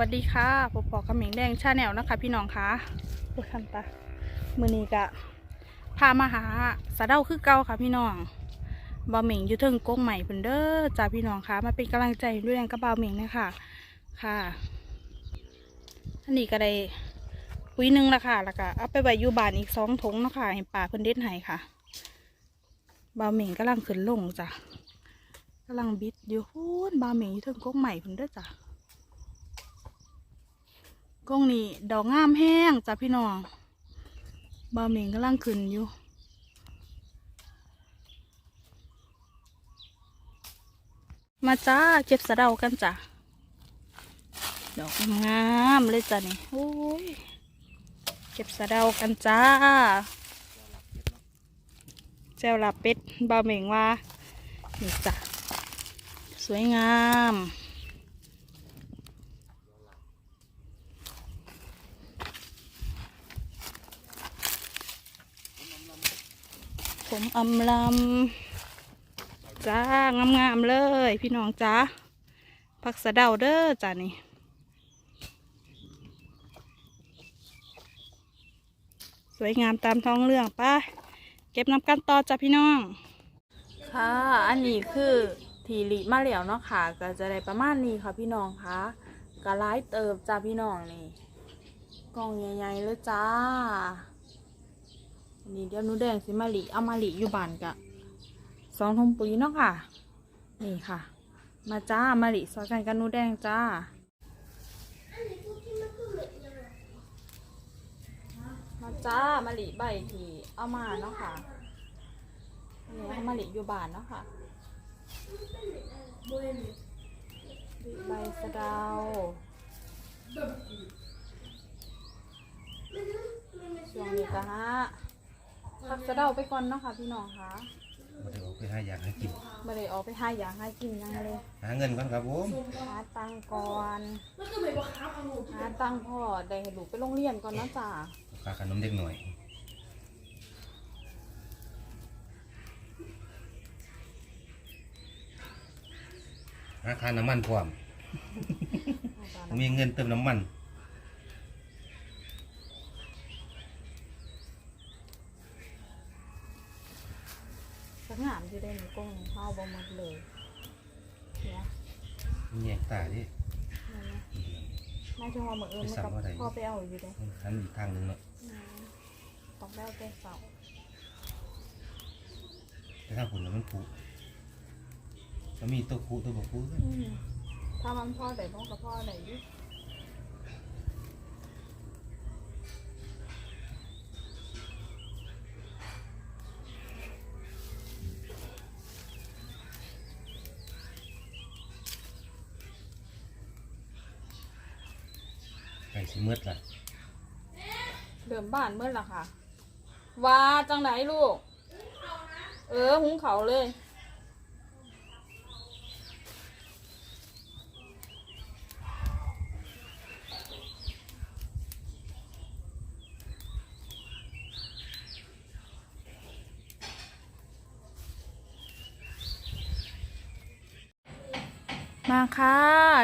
วัสดีค่ะปอปอกระเหมิงแดงชาแนลนะคะพี่น้องคะโอ้ทันตามือนี้กะพามาหาสะเดาคือเก่าค่ะพี่น้องบาวเหมิงอยู่เทิงกงใหม่เพิ่นเด้อจ้าพี่น้องคะมาเป็นกำลังใจด้วยกันกับบาวเหมิงนะคะค่ะอันนี้ก็ได้ปุ๋ยหนึ่งละค่ะแล้วก็เอาไปไว้อยู่บ้านอีกสองถุงเนาะคะให้ป่าเพิ่นเด็ดให้ค่ะบาวเหมิงกำลังขึ้นลงจ้ะกำลังบิดอยู่พูนบาวเหมิงอยู่เทิงกงใหม่เพิ่นเด้อจ้ะ กล้องนี้ดอกงามแห้งจ้ะพี่น้องบาเหมงกำลังขึ้นอยู่มาจ้าเก็บสะเดากันจ้ะดอกงามเลยจ้ะนี่โอ้ยเก็บสะเดากันจ้าแจวลาเป็ดบาเหมงว่านี่จ้ะสวยงาม ผมอำลำจ้างามๆเลย พี่น้องจ้าผักสะเดาเด้อจ้านี่สวยงามตามท้องเรื่องป้าเก็บน้ำกันต่อจ้าพี่น้อง ค่ะ อันนี้คือทีริมาเหลียวเนาะค่ะ ก็จะได้ประมาณนี้ค่ะพี่น้องค่ะก็ไลเติบจ้าพี่น้องนี่กล่องใหญ่ๆเลยจ้า อันนี้เดี๋ยวหนูแดงสิมาหลีเอามาหลีอยู่บ้านกะสองทงปุ๋ยเนาะค่ะ นี่ค่ะ มาจ้ามาหลีซอยกันกับหนูแดงจ้ามาจ้ามาหลีใบที่เอามาเนาะค่ะนนี้เอามาหลีอยู่บ้านเนาะค่ะใบสะเดาช่วงนี้ก็ฮะ พักสะเดาไปก่อนเนาะค่ะพี่น้องค่ะมาได้ออกไปหาอยากให้กินไม่ได้ออกไปหาอยากให้กินยังเลย หาเงินก่อนครับผมหาตังค์ก่อนหาตังค์พ่อได้ให้ลูกไปโรงเรียนก่อนเนาะจ้าค่าขนมเด็กหน่อยหาค่าน้ำมันพร้อมผมมีเงินเติมน้ำมัน กงามที่ได้หนูก้งข้าวบ่หมดเลยเนี่ยมีแยกตาดินี่นะแม่ชงว่าเหมือนเอิญไปมาสั่งกับว่าใดพ่อไปเอาอยู่เลยทันอีกทางหนึ่งเนาะต้องได้แต่เสาแต่ถ้าผลน่ะมันผุแล้วมีตัวผุตัวบกผุด้วย อืมถ้ามันพ่อได้น้องกับพ่อได้อยุ สิมืดล่ะเดิมบ้านเมื่อละค่ะ ว่าจังไหนลูก เออหุงเขาเลย มาค่ะ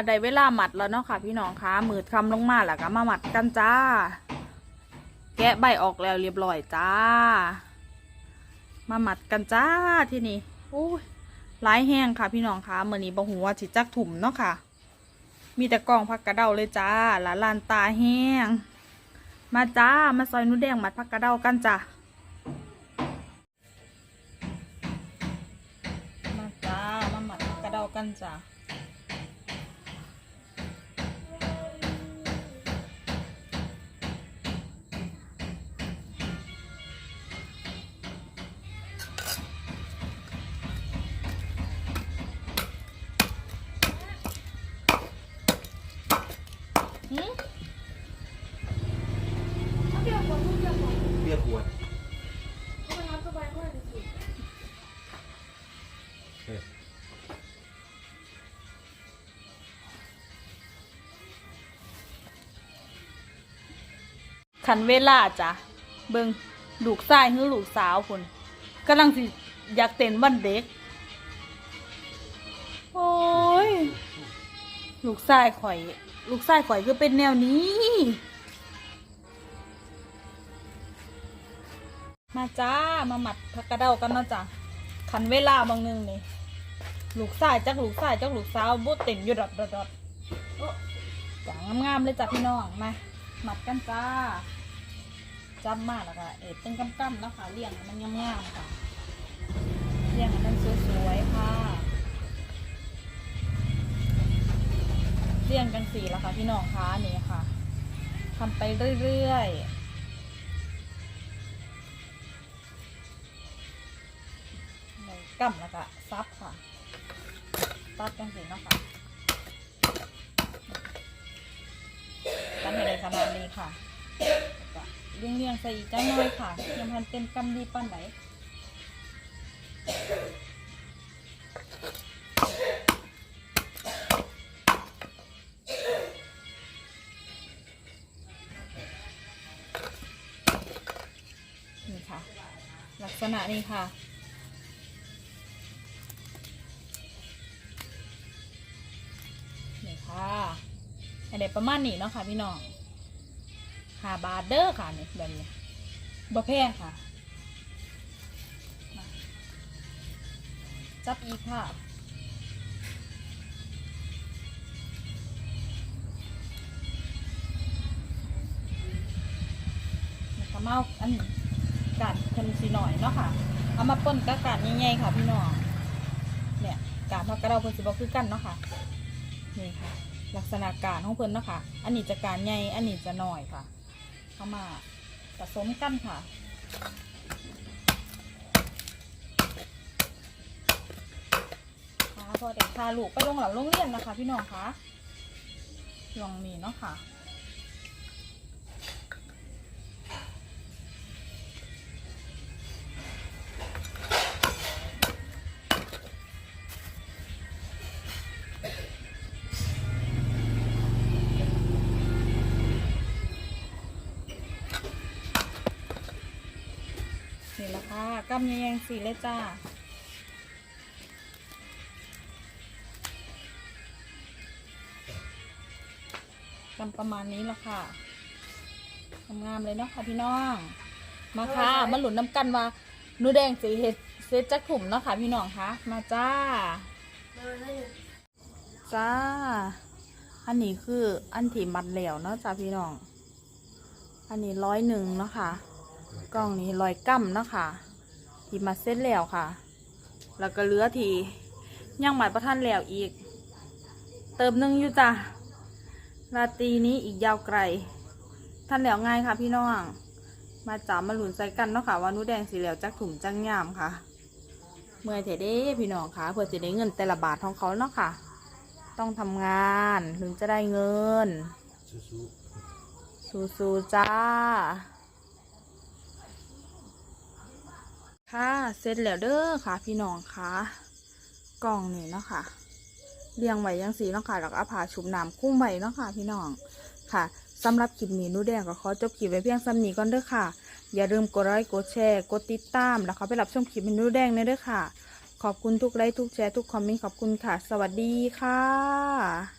ได้เวลาหมัดแล้วเนาะค่ะ พี่น้องคะมืดคำลงมาแล้วก็มาหมัดกันจ้า แกะใบออกแล้วเรียบร้อยจ้า มาหมัดกันจ้าที่นี่โอ้ยหลายแห้งค่ะ พี่น้องคะเมื่อนี้บ่หูว่าสิจักถุ่มเนาะค่ะ มีแต่กล่องผักกระเดาเลยจ้าหลานลานตาแห้ง มาจ้ามาซอยนุ่แดงหมัดผักกระเดากันจ้ามาจ้ามาหมัดผักกระเดากันจ้า ขันเวลาจ้ะเบิงลูกชายหรือลูกสาวคนกำลังสิอยากเต้นวันเด็ก โอ้ย ลูกชายข่อย ลูกชายข่อยคือเป็นแนวนี้ มาจ้า มาหมัดผักกระเดากันเนาะจ้ะขันเวลาบางนึงนี่ ลูกชายจักลูกชายจักลูกสาวบุเต็มอยู่ดอดดอดดอดจ้างามๆเลยจ้ะพี่น้องมาหมัดกันจ้าจำมากแล้วก็เอ็ดเป็นกำๆแล้วค่ะเลี้ยงมันงามๆค่ะเลี้ยงมันสวยๆค่ะเลี้ยงกันสีแล้วค่ะพี่น้องคะนี่ค่ะทำไปเรื่อยๆกำแล้วก็ซับค่ะ ซับกันสีเนาะค่ะกันให้ได้ขนาดนี้ค่ะเลี้ยงเลี้ยงใส่อีกจังน้อยค่ะยังพันเต็มกำดีปั้นไหนนี่ค่ะ ลักษณะนี้ค่ะ อันเด็ประมาณนี้เนาะค่ะพี่น้องหาบาทเด้อค่ะนี่แบบนี้บ่แพงค่ะ จับอีกค่ะนะคะมาเอาอันกาดคนสีหน่อยเนาะค่ะ เอามาป้นกับกาดใหญ่ๆค่ะพี่น้อง เนี่ยกาดพักกระเราเพิ่นสิบ่คือกันเนาะค่ะ นี่ค่ะ ลักษณะการของเพิ่นเนาะค่ะ อันนี้จะการใหญ่ อันนี้จะน้อยค่ะ เข้ามาผสมกันค่ะพอเด็กพาลูกไปโรงหลังโรงเรียนนะคะ พี่น้องคะช่วงนี้เนาะค่ะ ค่ะกำยังสีเลยจ้ากำประมาณนี้ละค่ะทำงามเลยเนาะค่ะพี่น้อง มาค่ะมาหลุนน้ำกันว่าหนูแดงสีเห็ดเซตจักถุ่มเนาะค่ะพี่น้องคะมาจ้า จ้า อันนี้คืออันที่มัดเหลวเนาะจ้าพี่น้อง อันนี้ร้อยหนึ่งเนาะค่ะ กล่องนี้ร้อยกัมเนาะค่ะ ที่มาเส้นแล้วค่ะ แล้วก็เหลือที่ย่างหมายประทันแล้วอีก เติมหนึ่งอยู่จ้ะราตรีนี้อีกยาวไกล ท่านแล้วง่ายค่ะพี่น้อง มาจับมาหลุนใส่กันเนาะค่ะว่านูแดงสีเหลวจักถุ่มจังงามค่ะ เมื่อเทเด้พี่น้องค่ะเพื่อจะได้เงินแต่ละบาทของเขาเนาะค่ะ ต้องทำงานถึงจะได้เงินสู้ๆจ้า ค่ะเสร็จแล้วเด้อค่ะ พี่น้องค่ะกล่องนี่เนาะค่ะเรียงไว้ยังสีเนาะค่ะแล้วก็เอาผ้าชุบน้ำคุ้มไว้เนาะค่ะ พี่น้องค่ะสำหรับคลิปนี้นูแดงก็ขอจบคลิปไว้เพียงซ้ำนี้ก่อนเด้อค่ะ อย่าลืมกดไลค์กดแชร์กดติดตามแล้วก็ไปรับชมคลิปนูแดงในเด้อค่ะ ขอบคุณทุกไลค์ทุกแชร์ทุกคอมเมนต์ขอบคุณค่ะ สวัสดีค่ะ